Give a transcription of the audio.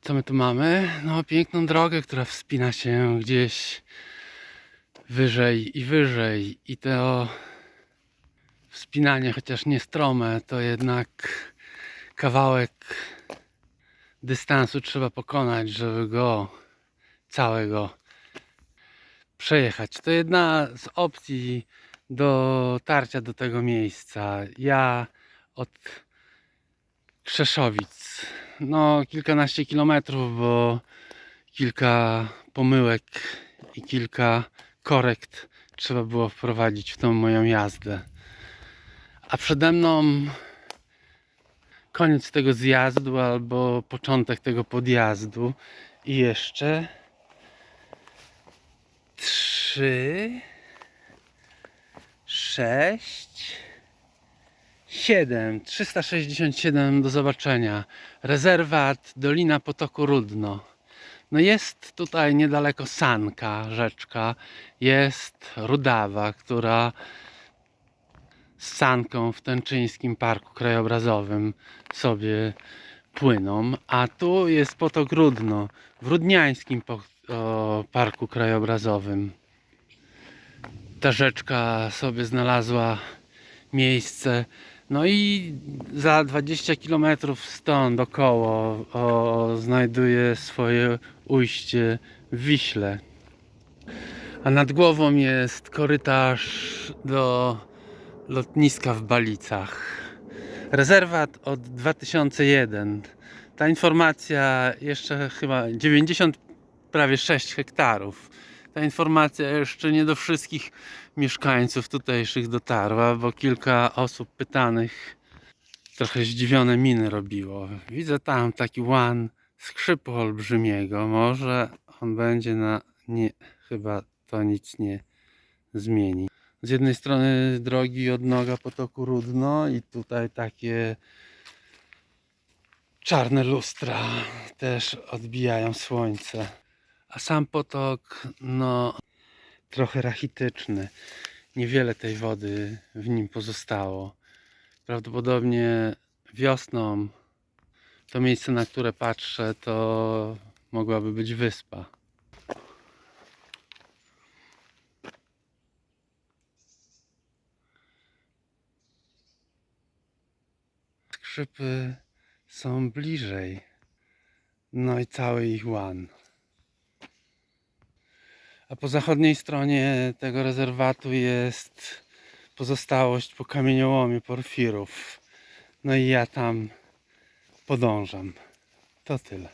Co my tu mamy? No, piękną drogę, która wspina się gdzieś wyżej i wyżej. I to wspinanie, chociaż nie strome, to jednak kawałek dystansu trzeba pokonać, żeby go całego przejechać. To jedna z opcji dotarcia do tego miejsca. Ja od Krzeszowic, no kilkanaście kilometrów, bo kilka pomyłek i kilka korekt trzeba było wprowadzić w tą moją jazdę. A przede mną koniec tego zjazdu albo początek tego podjazdu i jeszcze trzy, sześć, siedem, 367 do zobaczenia. Rezerwat Dolina Potoku Rudno. No jest tutaj niedaleko Sanka, rzeczka. Jest Rudawa, która z Sanką w Tęczyńskim Parku Krajobrazowym sobie płyną. A tu jest Potok Rudno w Rudniańskim Parku Krajobrazowym. Ta rzeczka sobie znalazła miejsce. No i za 20 km stąd około o, znajduje swoje ujście w Wiśle. A nad głową jest korytarz do lotniska w Balicach. Rezerwat od 2001. Ta informacja jeszcze chyba 90 prawie 6 hektarów. Ta informacja jeszcze nie do wszystkich mieszkańców tutejszych dotarła, bo kilka osób pytanych trochę zdziwione miny robiło. Widzę tam taki łan skrzypu olbrzymiego. Może on będzie na... Nie, chyba to nic nie zmieni. Z jednej strony drogi odnoga potoku Rudno i tutaj takie czarne lustra też odbijają słońce. A sam potok, no, trochę rachityczny. Niewiele tej wody w nim pozostało. Prawdopodobnie wiosną to miejsce, na które patrzę, to mogłaby być wyspa. Skrzypy są bliżej. No i cały ich łan. A po zachodniej stronie tego rezerwatu jest pozostałość po kamieniołomie porfirów. No i ja tam podążam. To tyle.